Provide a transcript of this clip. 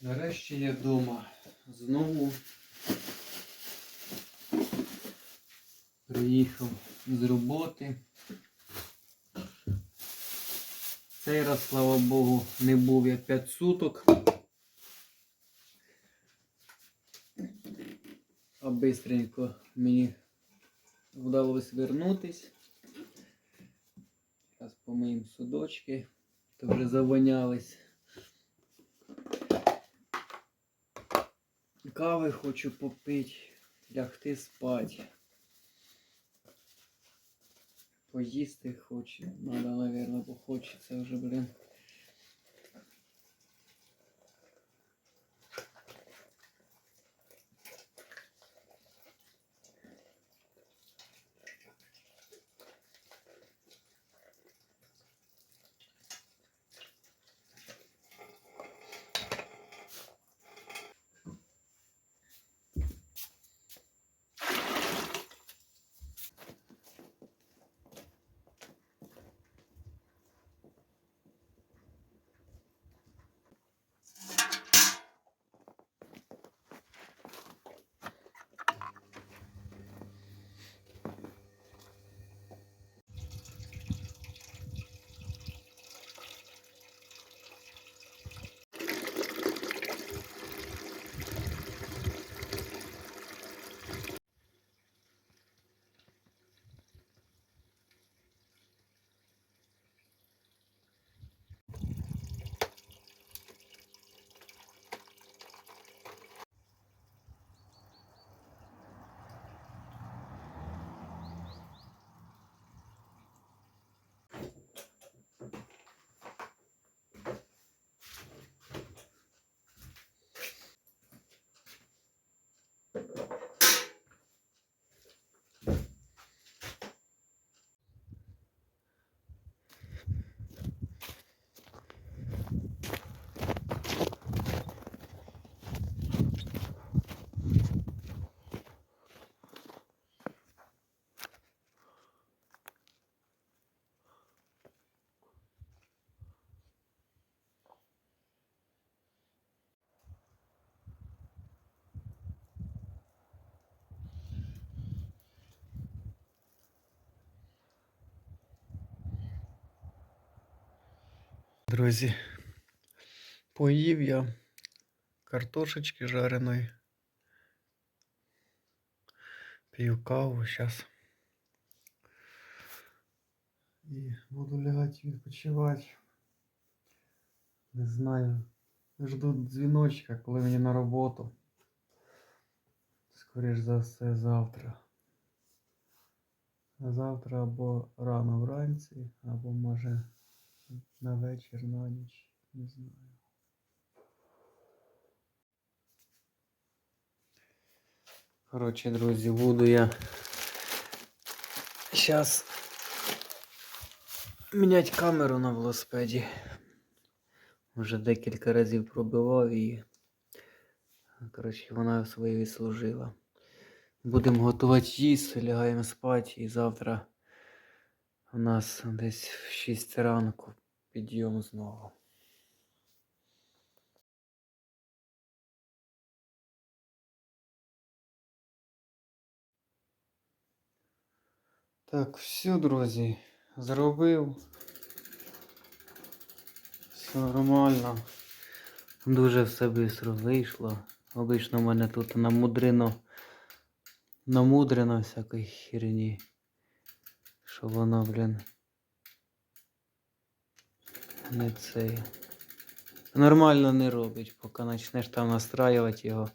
Нарешті я вдома. Знову приїхав з роботи. Цей раз, слава Богу, не був я 5 суток. А бистренько мені вдалося вернутись. Зараз помиємо судочки, то вже завонялись. Кави хочу попити, лягти спати. Поїсти хочу. Надо, наверное, бо хочеться вже, блин. Друзі, поїв я картошечки жареної. П'ю каву зараз. І буду лягати відпочивати. Не знаю. Жду дзвіночка, коли мені на роботу. Скоріш за все завтра. Завтра або рано вранці, або може на вечір, на ніч, не знаю. Коротше, друзі, буду я зараз міняти камеру на велосипеді. Вже декілька разів пробивав і коротше, вона своє відслужила. Будемо готувати їсти, лягаємо спати і завтра у нас десь в 6 ранку підйом знову. Так, все, друзі, зробив. Все нормально. Дуже все швидко вийшло. Обично в мене тут намудрено, намудрено всякої херні. Що воно, блін. Не це. Нормально не робить, поки почнеш там настраювати його.